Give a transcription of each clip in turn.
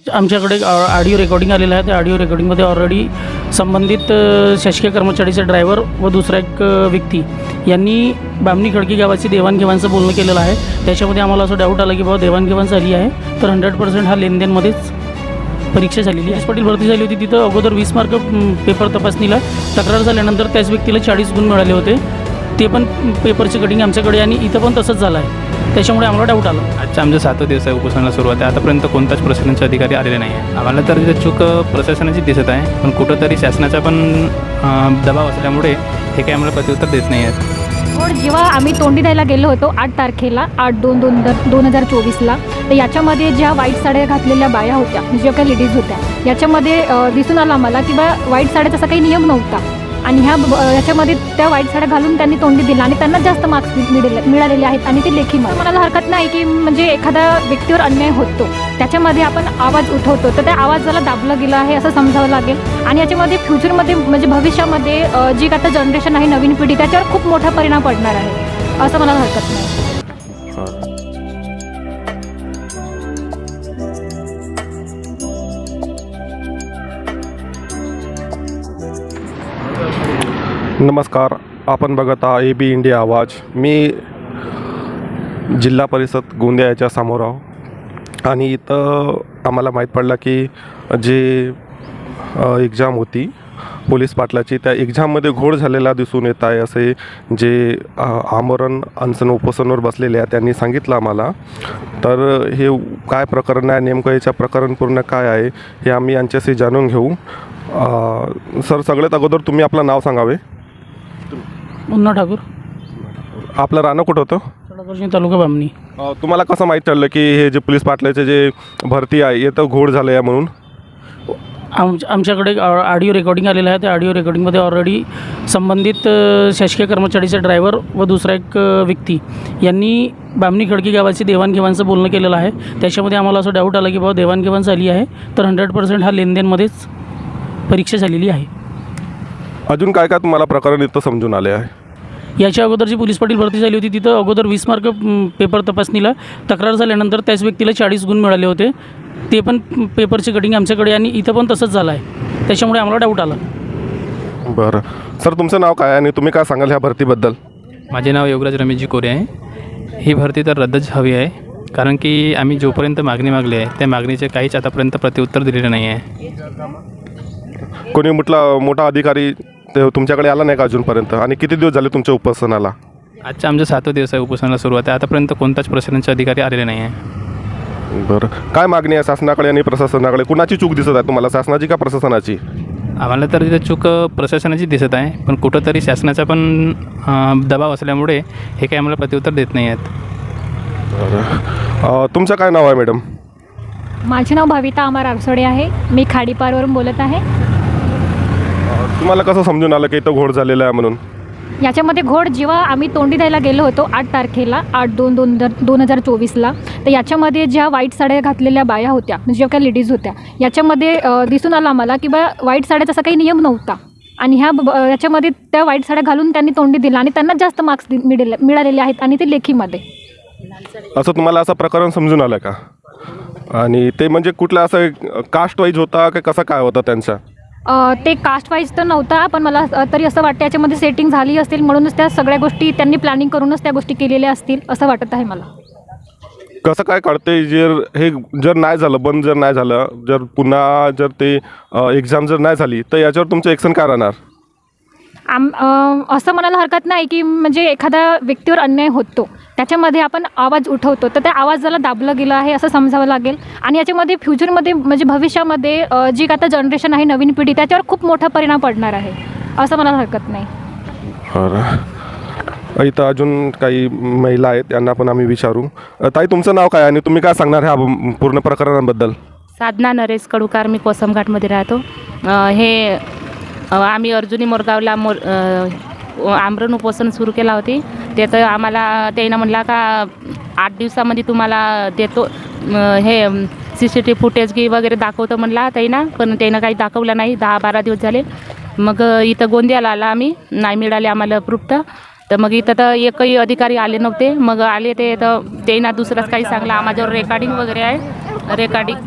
आमच्याकडे audio recording आलेलं आहे. त्या ऑडिओ रेकॉर्डिंगमध्ये ऑलरेडी संबंधित शासकीय कर्मचारीचे ड्रायव्हर व दुसरा एक व्यक्ती यांनी बामणी खडकी गावाची देवाणघेवाणचं बोलणं केलेलं आहे. त्याच्यामध्ये आम्हाला असं डाऊट आला की बाबा देवाणघेवाण झाली आहे. तर हंड्रेड पर्सेंट हा लेनदेनमध्येच परीक्षा झालेली एस पाटील भरती झाली होती. तिथं अगोदर वीस मार्क पेपर तपासणीला तक्रार झाल्यानंतर त्याच व्यक्तीला चाळीस गुण मिळाले होते. ते पण पेपरची कटिंग आमच्याकडे आणि इथं पण तसंच झालं आहे. त्याच्यामुळे आम्हाला डाऊट आला. आजच्या आमच्या दिवस आहे उपोषणाला सुरुवात आहे. आतापर्यंत कोणताच प्रशासनाचे अधिकारी आलेले नाही आहे आम्हाला तर तिथे चूक प्रशासनाची दिसत आहे. पण कुठंतरी शासनाचा पण दबाव असल्यामुळे हे काही आम्हाला प्रत्युत्तर देत नाही आहेत. पण जेव्हा आम्ही तोंडी द्यायला गेलो होतो आठ तारखेला आठ दोन दोन दोन हजार चोवीसला तर याच्यामध्ये ज्या वाईट साड्या घातलेल्या बाया होत्या ज्या काही लेडीज होत्या याच्यामध्ये दिसून आलं आम्हाला की बा वाईट साड्याचा असा काही नियम नव्हता. आणि ह्या ब- याच्यामध्ये त्या वाईट साड्या घालून त्यांनी तोंडी दिलं आणि त्यांना जास्त मार्क्स मिळाले मिळालेले आहेत. आणि ते लेखी मला हरकत नाही की म्हणजे एखाद्या व्यक्तीवर अन्याय होतो. त्याच्यामध्ये आपण आवाज उठवतो. तर त्या आवाजाला दाबलं गेलं आहे असं समजावं लागेल. आणि याच्यामध्ये फ्युचरमध्ये म्हणजे भविष्यामध्ये जी आता जनरेशन आहे नवीन पिढी त्याच्यावर खूप मोठा परिणाम पडणार आहे. असं मला हरकत नाही. नमस्कार आपण बघत आहात ए बी इंडिया आवाज. मी जिल्हा परिषद गोंदिया याच्या समोर आहो. आणि इथं आम्हाला माहीत पडलं की जे एक्झाम होती पोलीस पाटलाची त्या एक्झाममध्ये घोळ झालेला दिसून येत आहे असे जे आमरण अनसन उपसनवर बसलेले आहे त्यांनी सांगितलं आम्हाला. तर हे काय प्रकरण आहे नेमकं याच्या प्रकरण पूर्ण काय आहे हे आम्ही यांच्याशी जाणून घेऊ. सर सगळ्यात अगोदर तुम्ही आपलं नाव सांगावे. मुन्ना ठाकूर. आपलं राहणं कुठं होतं? सडावर्षी तालुका बामणी. अ, तुम्हाला कसं माहीत ठरलं की हे जे पोलीस पाटलाचे जे भरती आहे येतं घोड झालं आहे म्हणून? आम आमच्याकडे ऑडिओ रेकॉर्डिंग आलेलं आहे. त्या ऑडिओ रेकॉर्डिंगमध्ये ऑलरेडी संबंधित अ, शासकीय कर्मचारीचा ड्रायव्हर व दुसरा एक अ, व्यक्ती यांनी बामणी खडकी गावाची देवाणघेवाणचं बोलणं केलेलं आहे. त्याच्यामध्ये आम्हाला असं डाऊट आला की बाबा देवाणघेवाण झाली आहे तर हंड्रेड पर्सेंट हा लेनदेनमध्येच परीक्षा झालेली आहे. अजून काय काय तुम्हाला प्रकरण इथं समजून आले आहे? याच्या अगोदर जी पोलीस पाटील भरती झाली होती तिथं अगोदर वीस मार्क पेपर तपासणीला तक्रार झाल्यानंतर त्याच व्यक्तीला चाळीस गुण मिळाले होते. ते पण पेपरची कटिंग आमच्याकडे आणि इथं पण तसंच झालं आहे. त्याच्यामुळे आम्हाला डाऊट आला. बरं. सर तुमचं नाव काय आहे आणि तुम्ही काय सांगाल ह्या भरतीबद्दल? माझे नाव योगराज रमेशजी कोरे आहे. ही भरती तर रद्दच हवी आहे कारण की आम्ही जोपर्यंत मागणी मागली आहे त्या मागणीचे काहीच आतापर्यंत प्रत्युत्तर दिलेलं नाही आहे. कोणी म्हटलं मोठा अधिकारी ते तुमच्याकडे आला नाही का अजूनपर्यंत? आणि किती दिवस झाले तुमच्या उपासनाला? आजच्या आमच्या सातवा दिवस आहे उपोषणाला सुरुवात आहे. आतापर्यंत कोणताच प्रशासनाचे अधिकारी आलेले नाही आहे. बरं. काय मागणी आहे शासनाकडे आणि प्रशासनाकडे? कुणाची चूक दिसत आहे तुम्हाला? शासनाची का प्रशासनाची? आम्हाला तर तिथे चूक प्रशासनाची दिसत आहे. पण कुठंतरी शासनाचा पण अ, दबाव असल्यामुळे हे काही आम्हाला प्रत्युत्तर देत नाही आहेत. अ, तुमचं काय नाव आहे मॅडम? माझे नाव भविता अमर आरसोडे आहे. मी खाडीपारवरून बोलत आहे. तुम्हाला कसं समजून आलं की इथं घोड झालेलं आहे म्हणून? याच्यामध्ये घोड जेव्हा आम्ही तोंडी द्यायला गेलो होतो आठ तारखेला आठ दोन दोन दोन हजार चोवीसला तर याच्यामध्ये ज्या वाईट साड्या घातलेल्या बाया होत्या म्हणजे ज्या काही लेडीज होत्या याच्यामध्ये अ, दिसून आलं आम्हाला की बा वाईट साड्याचा असा काही नियम नव्हता. आणि ह्या ब- याच्यामध्ये त्या वाईट साड्या घालून त्यांनी तोंडी दिला आणि त्यांना जास्त मार्क्स मिळाले मिळालेले आहेत आणि ते लेखीमध्ये. असं तुम्हाला असं प्रकरण समजून आलं का? आणि ते म्हणजे कुठलं असं कास्ट वाईज होता का कसं काय होता त्यांचा? ते कास्ट वाईज तर नव्हता पण मला तरी असं वाटतं याच्यामध्ये सेटिंग झाली असतील म्हणूनच त्या सगळ्या गोष्टी त्यांनी प्लॅनिंग करूनच त्या गोष्टी केलेल्या असतील असं वाटत आहे मला. कसं काय कळते जर हे जर नाही झालं बंद जर नाही झालं जर पुन्हा जर ते एक्झाम जर नाही झाली तर याच्यावर तुमचं एक्शन काय राहणार? आम असं म्हणायला हरकत नाही की म्हणजे एखाद्या व्यक्तीवर अन्याय होतो. त्याच्यामध्ये आपण आवाज उठवतो. तर त्या आवाजाला दाबलं गेलं आहे असं समजावं लागेल. आणि याच्यामध्ये फ्युचरमध्ये म्हणजे भविष्यामध्ये जी आता जनरेशन आहे नवीन पिढी त्याच्यावर खूप मोठा परिणाम पडणार आहे. असं म्हणायला हरकत नाही. इथं अजून काही महिला आहेत त्यांना पण आम्ही विचारू. ताई तुमचं नाव काय आणि तुम्ही काय सांगणार ह्या पूर्ण प्रकरणाबद्दल? साधना नरेश कडूकार मी कोसमघाटमध्ये राहतो. हे आम्ही अर्जुनी मोरगावला मोर आमरण उपोषण सुरू केला होती. ते तर आम्हाला त्यानं म्हणला का आठ दिवसामध्ये तुम्हाला देतो हे सी सी टी फुटेज घे वगैरे दाखवतो म्हणला त्यानं पण त्यानं काही दाखवलं नाही. दहा बारा दिवस झाले. मग इथं गोंदियाला आला आम्ही. नाही मिळाले आम्हाला प्रूफ तर. तर मग इथं तर एकही अधिकारी आले नव्हते. मग आले ते तर त्यांना दुसरंच काही सांगला. माझ्यावर रेकॉर्डिंग वगैरे आहे. रेकॉर्डिंग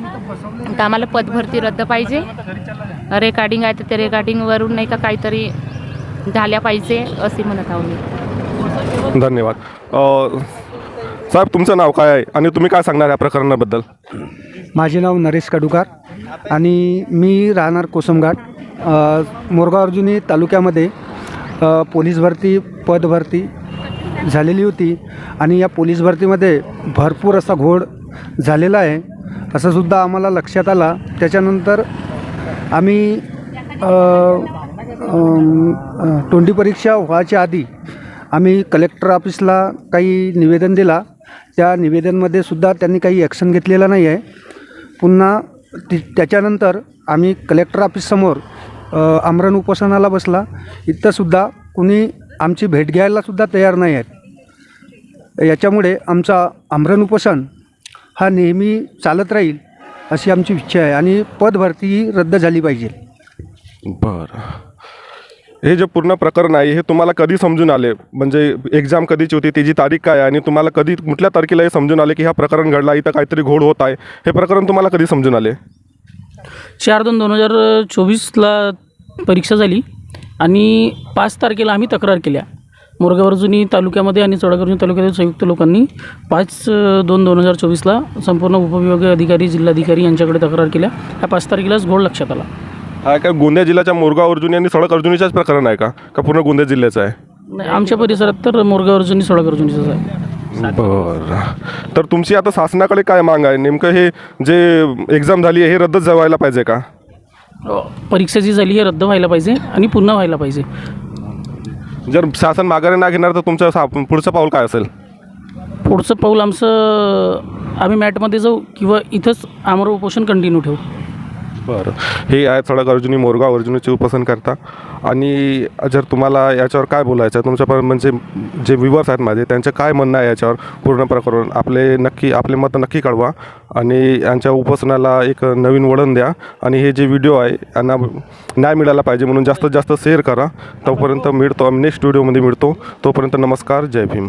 तर आम्हाला पदभरती रद्द पाहिजे. रेकॉर्डिंग आहे तर ते रेकॉर्डिंगवरून नाही का काहीतरी झाल्या पाहिजे असे म्हणत आहो मी. धन्यवाद. अ, साहेब तुमचं नाव काय आहे आणि तुम्ही काय सांगणार या प्रकरणाबद्दल? माझे नाव नरेश कडुकार आणि मी राहणार कोसमघाट. अ, मोरगाव अर्जुनी तालुक्यामध्ये अ, पोलीस भरती पद भरती झालेली होती आणि या पोलीस भरतीमध्ये भरपूर असा घोळ झालेला आहे. असंसुद्धा आम्हाला लक्षात आला. त्याच्यानंतर आम्ही तोंडी परीक्षा व्हायच्या आधी आम्ही कलेक्टर ऑफिसला काही निवेदन दिला. त्या निवेदनमध्ये सुद्धा त्यांनी काही ॲक्शन घेतलेला नाही आहे पुन्हा ती त्याच्यानंतर आम्ही कलेक्टर ऑफिससमोर आमरण उपोषणाला बसला. इथंसुद्धा कुणी आमची भेट घ्यायलासुद्धा तयार नाही आहेत याच्यामुळे आमचा आमरण उपोषण हा नेहमी चालत राहील. अशी आमची इच्छा आहे आणि पदभरती ही रद्द झाली पाहिजे. बरं. हे जे पूर्ण प्रकरण आहे हे तुम्हाला कधी समजून आले? म्हणजे एक्झाम कधीची होती त्याची तारीख काय आहे? आणि तुम्हाला कधी कुठल्या तारखेला हे समजून आले की हा प्रकरण घडला इथं काहीतरी घोड होत आहे? हे प्रकरण तुम्हाला कधी समजून आले? चार दोन दोन हजार चोवीसला परीक्षा झाली आणि पाच तारखेला आम्ही तक्रार केल्या. मोरगावर्जुनी तालुक्यामध्ये आणि चौडागर्जुनी तालुक्यातील संयुक्त लोकांनी पाच दोन दोन हजार चोवीसला संपूर्ण उपविभागीय अधिकारी जिल्हाधिकारी यांच्याकडे तक्रार केल्या. या पाच तारखेलाच घोळ लक्षात आला. हा काय गोंदिया जिल्ह्याच्या मोरगाव अर्जुनी आणि सडक अर्जुनीच्याच प्रकरण आहे का? का पूर्ण गोंदिया जिल्ह्याचं आहे? नाही आमच्या परिसरात तर मोरगावर्जुनी चौडागर्जुनीचंच आहे. बरं. तर तुमची आता शासनाकडे काय माग आहे? नेमकं हे जे एक्झाम झाली आहे हे रद्दच व्हायला पाहिजे का? अ, परीक्षा जी झाली हे रद्द व्हायला पाहिजे आणि पुन्हा व्हायला पाहिजे. जर शासन माघारी ना घेणार तर तुमचं सा- पुढचं पाऊल काय असेल? पुढचं पाऊल आमचं आम्ही मॅटमध्ये जाऊ किंवा इथंच आमर उपोषण कंटिन्यू ठेवू. बरं. हे आहे सडक अर्जुनी मोरगाव अर्जुनीची उपासन करता आणि जर तुम्हाला याच्यावर काय बोलायचं आहे तुमच्यापर्यंत म्हणजे जे व्ह्युअर्स आहेत माझे त्यांचं काय म्हणणं आहे याच्यावर पूर्ण प्रकरण आपले नक्की आपले मत नक्की कळवा. आणि यांच्या उपासनाला एक नवीन वळण द्या. आणि हे जे व्हिडिओ आहे यांना न्याय मिळाला पाहिजे म्हणून जास्तीत जास्त शेअर करा. तोपर्यंत मिळतो आम्ही नेक्स्ट व्हिडिओमध्ये मिळतो. तोपर्यंत नमस्कार जय भीम.